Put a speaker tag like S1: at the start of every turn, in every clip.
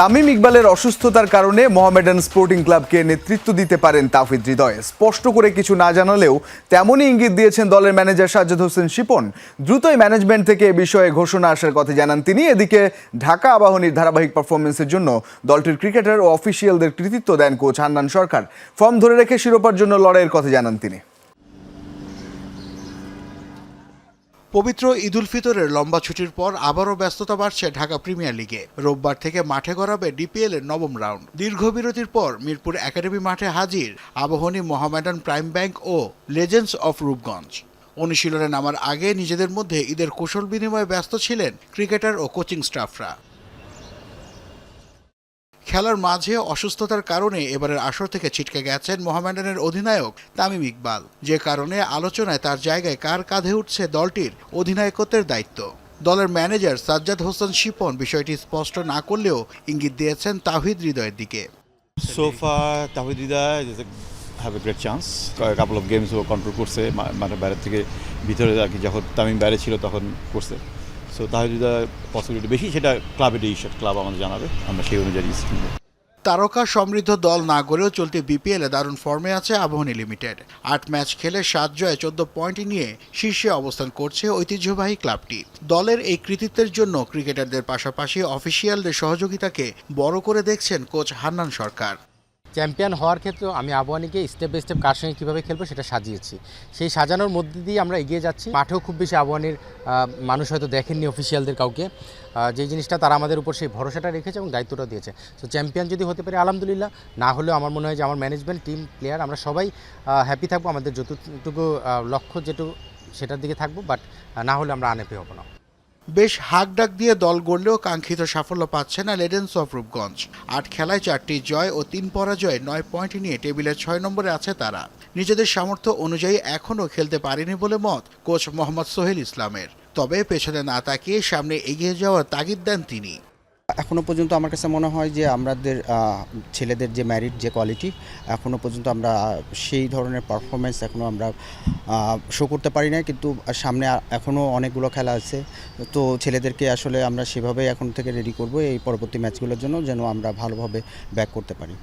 S1: তামিম ইকবালের অসুস্থতার কারণে মোহামেডান স্পোর্টিং ক্লাবকে নেতৃত্ব দিতে পারেন তাফিদ হৃদয়। স্পষ্ট করে কিছু না জানালেও তেমনই ইঙ্গিত দিয়েছেন দলের ম্যানেজার সাজ্জাদ হোসেন শিপন। দ্রুতই ম্যানেজমেন্ট থেকে এ বিষয়ে ঘোষণা আসার কথা জানান তিনি। এদিকে ঢাকা আবাহনীর ধারাবাহিক পারফরমেন্সের জন্য দলটির ক্রিকেটার ও অফিসিয়ালদের কৃতিত্ব দেন কোচ হান্নান সরকার। ফর্ম ধরে রেখে শিরোপার জন্য লড়াইয়ের কথা জানান তিনি।
S2: পবিত্র ঈদুল ফিতরের লম্বা ছুটির পর আবারও ব্যস্ততা বাড়ছে ঢাকা প্রিমিয়ার লিগে। রোববার থেকে মাঠে গড়াবে ডিপিএল এর নবম রাউন্ড। দীর্ঘ বিরতির পর মিরপুর একাডেমি মাঠে হাজির আবাহনী মোহামেডান প্রাইম ব্যাংক ও লেজেন্ডস অফ রূপগঞ্জ। অনুশীলনে নামার আগে নিজেদের মধ্যে ঈদের কুশল বিনিময়ে ব্যস্ত ছিলেন ক্রিকেটার ও কোচিং স্টাফরা। খেলার মাঝে অসুস্থতার কারণে এবারের আসর থেকে ছিটকে গেছেন মোহামেডানের অধিনায়ক তামিম ইকবাল। যে কারণে আলোচনায় তার জায়গায় কার কাঁধে উঠছে দলটির অধিনায়কত্বের দায়িত্ব। দলের ম্যানেজার সাজ্জাদ হোসেন শিপন বিষয়টি স্পষ্ট না করলেও ইঙ্গিত দিয়েছেন তাহিদ হৃদয়ের দিকে।
S3: Sofa Towhid Hridoy a great chance. A couple of games ও কন্ট্রোল করছে, মা- মাঠের বাইরে থেকে ভিতরে আর কি যখন তামিম বাইরে ছিল তখন করছে। সো তাহিদ রিদা পসিবিলিটি বেশি, সেটা ক্লাবের ডিসিশন ক্লাব আমাদের জানাবে। আমরা সেই অনুযায়ী।
S2: তারকা সমৃদ্ধ দল না গড়েও চলতি বিপিএলে দারুণ ফর্মে আছে আবাহনী লিমিটেড আট ম্যাচ খেলে সাত জয়ে চোদ্দ পয়েন্ট নিয়ে শীর্ষে অবস্থান করছে ঐতিহ্যবাহী ক্লাবটি দলের এই কৃতিত্বের জন্য ক্রিকেটারদের পাশাপাশি অফিসিয়ালদের সহযোগিতাকে বড় করে দেখছেন কোচ হান্নান সরকার।
S4: চ্যাম্পিয়ন হওয়ার ক্ষেত্রে আমি আবহানিকে স্টেপ বাই স্টেপ কার সঙ্গে কীভাবে খেলব সেটা সাজিয়েছি। সেই সাজানোর মধ্যে দিয়ে আমরা এগিয়ে যাচ্ছি। মাঠেও খুব বেশি আবহানির মানুষ হয়তো দেখেননি অফিসিয়ালদের কাউকে। যে জিনিসটা তারা আমাদের উপর সেই ভরসাটা রেখেছে এবং দায়িত্বটা দিয়েছে। তো চ্যাম্পিয়ন যদি হতে পারে, আলহামদুলিল্লাহ। না হলেও আমার মনে হয় যে আমার ম্যানেজমেন্ট টিম প্লেয়ার আমরা সবাই হ্যাপি থাকব। আমাদের যতটুকু লক্ষ্য যেটুকু, সেটার দিকে থাকব। বাট না হলে আমরা আনেপে হব না।
S2: বেশ হাক ডাক দিয়ে দল গড়লেও কাঙ্ক্ষিত সাফল্য পাচ্ছে না লেডেন্স অফ রূপগঞ্জ। আট খেলায় চারটি জয় ও তিন পরাজয়ে নয় পয়েন্ট নিয়ে টেবিলের ছয় নম্বরে আছে তারা। নিজেদের সামর্থ্য অনুযায়ী এখনও খেলতে পারেনি বলে মত কোচ মোহাম্মদ সোহেল ইসলামের। তবে পেছনে না তাকিয়ে সামনে এগিয়ে যাওয়ার তাগিদ দেন তিনি।
S5: এখনও পর্যন্ত আমার কাছে মনে হয় যে আমাদের ছেলেদের যে ম্যারিট যে কোয়ালিটি এখনও পর্যন্ত আমরা সেই ধরনের পারফরমেন্স এখনও আমরা শো করতে পারি না কিন্তু সামনে এখনও অনেকগুলো খেলা আছে। তো ছেলেদেরকে আসলে আমরা সেভাবেই এখন থেকে রেডি করব এই পরবর্তী ম্যাচগুলোর জন্য, যেন আমরা ভালোভাবে ব্যাক করতে পারি।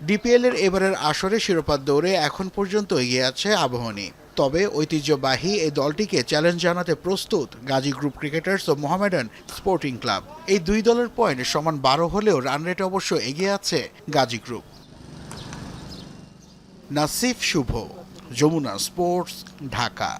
S2: ডিপিএল এর এবারের আসরে শিরোপার দৌড়ে এখন পর্যন্ত এগিয়ে আছে আবাহনী। তবে ঐতিহ্যবাহী এই দলটিকে চ্যালেঞ্জ জানাতে প্রস্তুত গাজী গ্রুপ ক্রিকেটার্স ও মোহামেডান স্পোর্টিং ক্লাব। এই দুই দলের পয়েন্ট সমান বারো হলেও রান রেট অবশ্য এগিয়ে আছে গাজী গ্রুপ। নাসিফ শুভ, যমুনা স্পোর্টস, ঢাকা।